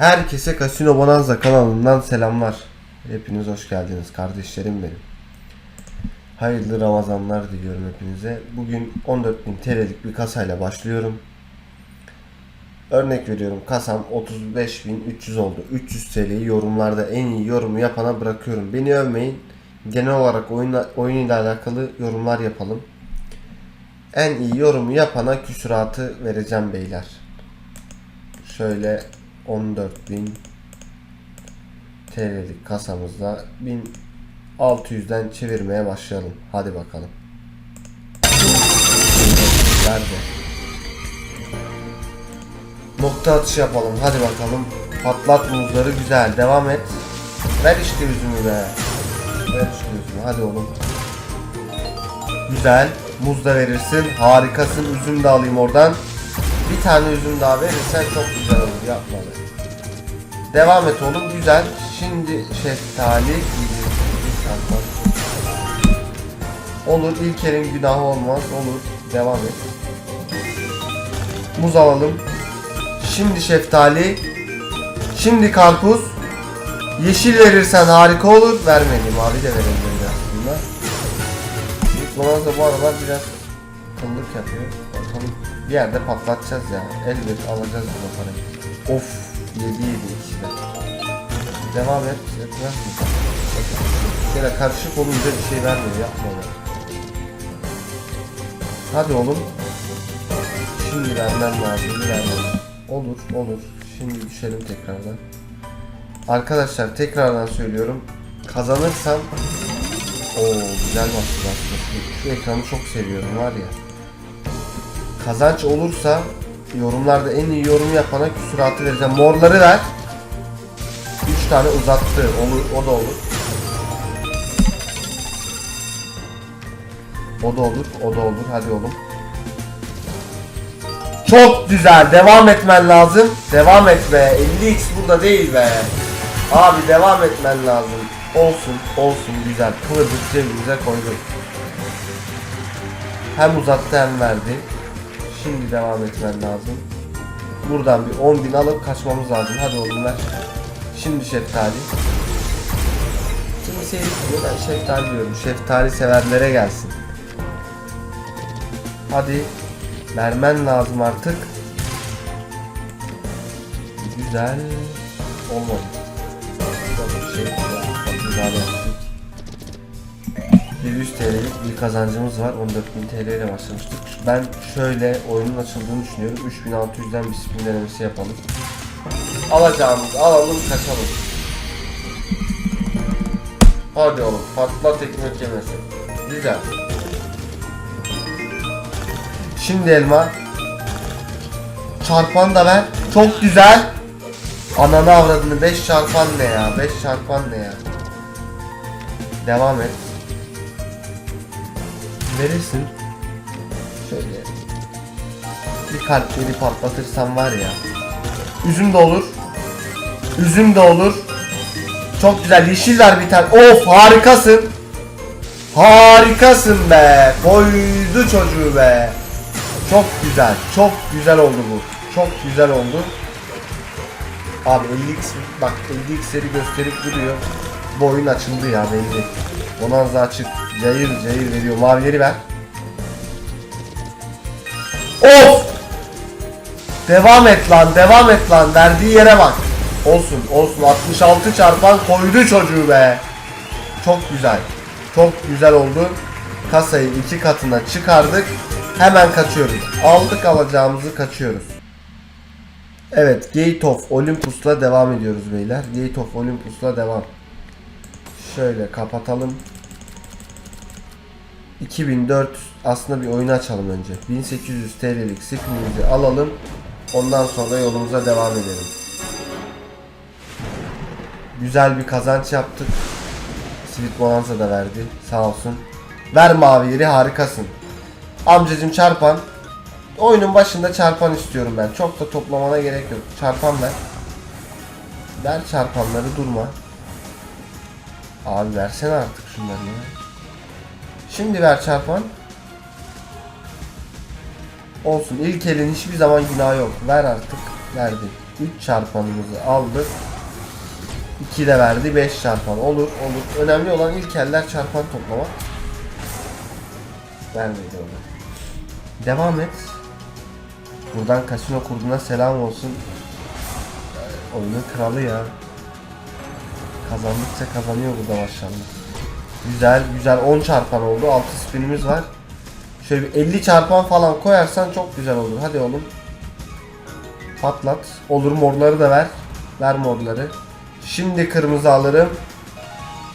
Herkese Casino Bonanza kanalından selamlar. Hepiniz hoş geldiniz kardeşlerim benim. Hayırlı Ramazanlar diliyorum hepinize. Bugün 14.000 TL'lik bir kasayla başlıyorum. Örnek veriyorum kasam 35.300 oldu. 300 TL'yi yorumlarda en iyi yorumu yapana bırakıyorum. Beni övmeyin. Genel olarak oyunla, oyun ile alakalı yorumlar yapalım. En iyi yorumu yapana küsuratı vereceğim beyler. Şöyle 14.000 TL'lik kasamızda 1600'den çevirmeye başlayalım. Hadi bakalım. Nerede? Nokta atışı yapalım. Hadi bakalım. Patlat muzları güzel. Devam et. Ver işte üzümü be. Ver işte üzümü. Hadi oğlum. Güzel. Muz da verirsin. Harikasın. Üzüm de alayım oradan. Bir tane üzüm daha verirsen çok güzel olur. Yapma be. Devam et oğlum. Güzel. Şimdi şeftali. Olur. İlker'in günahı olmaz. Olur. Devam et. Muz alalım. Şimdi şeftali. Şimdi karpuz. Yeşil verirsen harika olur. Vermedim. Mavi de verebilirim aslında. İlk Bonanza bu aralar biraz kıllık yapıyor. Bakalım bir yerde patlatacağız ya. Elbet alacağız bu parayı. Of 7 7 ikisi de. Devam et. Etmez mi? Şöyle karışık olunca bir şey vermiyor. Yapma be. Hadi oğlum. Şimdi vermem lazım. Vermem. Olur olur. Şimdi düşelim tekrardan. Arkadaşlar tekrardan söylüyorum. Kazanırsam o güzel aslında. Şu ekranı çok seviyorum var ya. Kazanç olursa yorumlarda en iyi yorum yapana küsuratı vereceğim. Morları ver. 3 tane uzattı. Olur, o da olur. O da olur, o da olur. Hadi oğlum. Çok güzel. Devam etmen lazım. Devam et be. 50x burada değil be. Abi devam etmen lazım. Olsun, olsun güzel. Kılıcı cebimize koyduk. Hem uzattı hem verdi. Şimdi devam etmen lazım. Buradan bir 10.000 alıp kaçmamız lazım. Hadi oğlum ver. Şimdi şeftali. Şimdi seyirciye ben şeftali diyorum. Şeftali severlere gelsin. Hadi. Vermen lazım artık. Güzel. Olmadı. Şey, güzel. 700 TL'lik bir kazancımız var. 14000 TL ile başlamıştık. Ben şöyle oyunun açıldığını düşünüyorum. 3600'den bir spin denemesi yapalım. Alacağımız alalım kaçalım. Hadi oğlum patlat ekmek yemesi. Güzel. Şimdi elma. Çarpan da ver. Çok güzel. Ananı avradını 5 çarpan ne ya? 5 çarpan ne ya? Devam et. Verirsin. Şöyle. Bir kalpleri patlatırsam var ya. Üzüm de olur. Üzüm de olur. Çok güzel. Yeşil ver bir tane. Of harikasın. Harikasın be. Koydu çocuğu be. Çok güzel. Çok güzel oldu bu. Çok güzel oldu. Abi 50x bak 50x'leri gösterip duruyor. Bu oyun açıldı ya belli. Bonanza açık. Cayır cayır veriyor. Mavileri ver. Of! Devam et lan, devam et lan. Verdiği yere bak. Olsun, olsun. 66 çarpan koydu çocuğu be. Çok güzel. Çok güzel oldu. Kasayı iki katına çıkardık. Hemen kaçıyoruz. Aldık alacağımızı kaçıyoruz. Evet, Gate of Olympus'la devam ediyoruz beyler. Gate of Olympus'la devam. Şöyle kapatalım. 2004 aslında bir oyunu açalım önce. 1800 TL'lik spinimizi alalım. Ondan sonra yolumuza devam edelim. Güzel bir kazanç yaptık. Sweet Bonanza da verdi. Sağ olsun. Ver mavileri harikasın. Amcacım çarpan. Oyunun başında çarpan istiyorum ben. Çok da toplamana gerek yok. Çarpan ver. Ver çarpanları durma. Abi versene artık şunları ya. Şimdi ver çarpan. Olsun. İlk elin hiçbir zaman günahı yok. Ver artık. Verdi. 3 çarpanımızı aldık. 2 de verdi 5 çarpan. Olur olur. Önemli olan ilk eller çarpan toplamak. Vermedi onu. Devam et. Buradan kasino kurduğuna selam olsun. Oyunun kralı ya. Kazandıkça kazanıyor burada maşallah. Güzel güzel 10 çarpan oldu. 6 spinimiz var. Şöyle bir 50 çarpan falan koyarsan çok güzel olur. Hadi oğlum. Patlat. Olur morları da ver. Ver morları. Şimdi kırmızı alırım.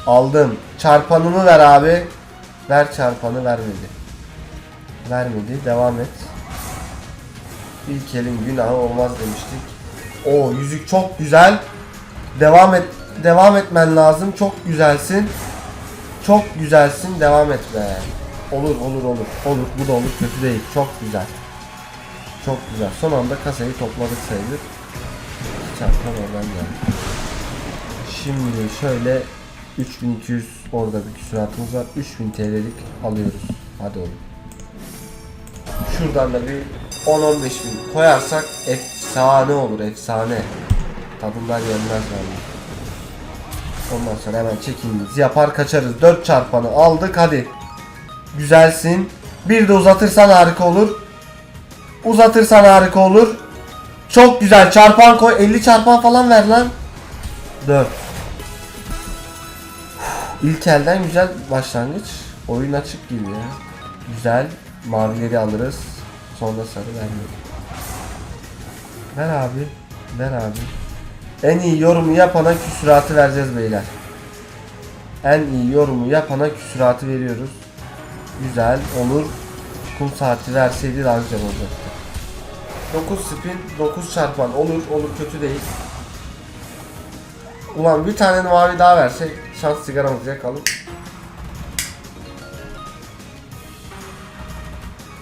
Aldım. Çarpanımı ver abi. Ver çarpanı vermedi. Vermedi. Devam et. İlk elin günahı olmaz demiştik. O yüzük çok güzel. Devam et. Devam etmen lazım. Çok güzelsin. Çok güzelsin. Devam et be. Olur olur olur. Olur. Bu da olur. Kötü değil. Çok güzel. Çok güzel. Son anda kasayı topladık sayılır. Çarpan oradan geldi. Şimdi şöyle 3200 orada bir küsuratımız var. 3000 TL'lik alıyoruz. Hadi oğlum. Şuradan da bir 10-15 bin koyarsak efsane olur efsane. Tadından yenmez vallahi. Ondan sonra hemen çekimimizi yapar kaçarız. 4 çarpanı aldık hadi. Güzelsin. Bir de uzatırsan harika olur. Uzatırsan harika olur. Çok güzel çarpan koy. 50 çarpan falan ver lan. 4. İlk elden güzel başlangıç. Oyun açık gibi ya. Güzel. Mavileri alırız. Sonra sarı vermiyor. Ver abi. Ver abi. En iyi yorumu yapana küsuratı vereceğiz beyler. En iyi yorumu yapana küsuratı veriyoruz. Güzel. Olur. Kum saati verseydi daha güzel olacaktı. 9 spin, 9 çarpan. Olur, olur kötü değil. Ulan bir tane mavi daha versek şans sigaramızı yakalım.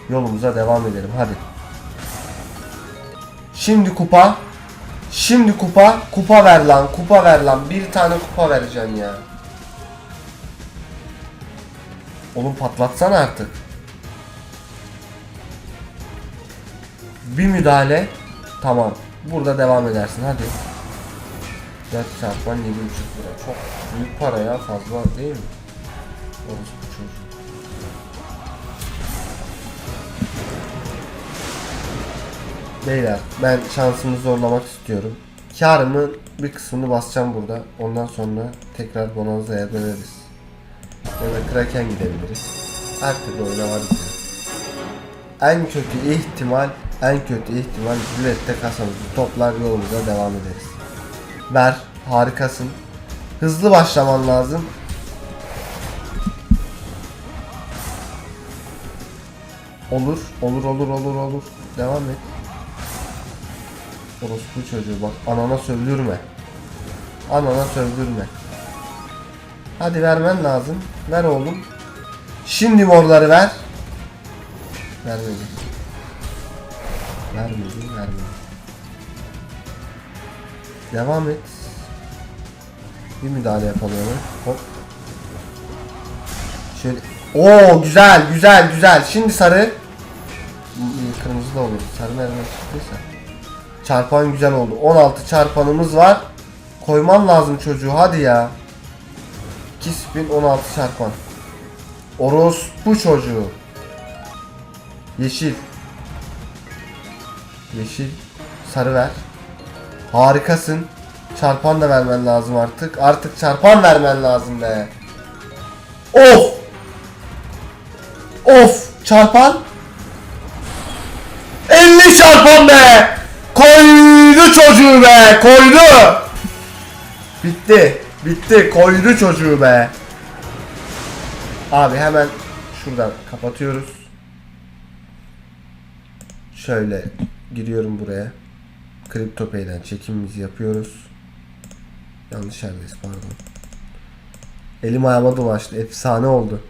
Yolumuza devam edelim hadi. Şimdi kupa. Şimdi kupa. Kupa ver lan. Kupa ver lan. Bir tane kupa vereceksin ya. Oğlum patlatsana artık. Bir müdahale. Tamam. Burada devam edersin hadi. 4 çarpan 7,5 lira. Çok büyük para ya fazla değil mi? Orası bu çocuk. Beyler ben şansımı zorlamak istiyorum. Karımın bir kısmını basacağım burada. Ondan sonra tekrar Bonanza'ya döneriz. Ya da Kraken gidebiliriz. Her türlü oyuna varız ya. En kötü ihtimal, en kötü ihtimal Rulette'de kasamızı toplar yolumuza devam ederiz. Ver, harikasın. Hızlı başlaman lazım. Olur, olur, olur, olur, olur. Devam et. Orospu çocuğu bak anana sövdürme. Anana sövdürme. Hadi vermen lazım. Ver oğlum. Şimdi morları ver. Vermedi. Vermedi, vermedi. Devam et. Bir müdahale yapalım. Hop. Şöyle. Oo güzel, güzel, güzel. Şimdi sarı. Kırmızı da olur. Sarı nereden çıktıysa. Çarpan güzel oldu. 16 çarpanımız var. Koyman lazım çocuğu hadi ya. 2 spin 16 çarpan. Orospu çocuğu. Yeşil. Yeşil. Sarı ver. Harikasın. Çarpan da vermen lazım artık. Artık çarpan vermen lazım be. Of. Of. Çarpan. 50 çarpan be. Koydu çocuğu be. Koydu. Bitti. Bitti. Koydu çocuğu be. Abi hemen şuradan kapatıyoruz. Şöyle giriyorum buraya. CryptoPay'den çekimimizi yapıyoruz. Yanlış yerdeyiz pardon. Elim ayağıma dolaştı. Efsane oldu.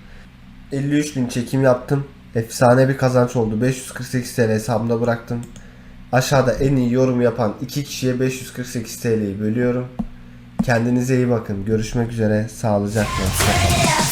53 bin çekim yaptım. Efsane bir kazanç oldu. 548 TL hesabımda bıraktım. Aşağıda en iyi yorum yapan iki kişiye 548 TL'yi bölüyorum. Kendinize iyi bakın. Görüşmek üzere. Sağlıcakla. Hoşçakalın.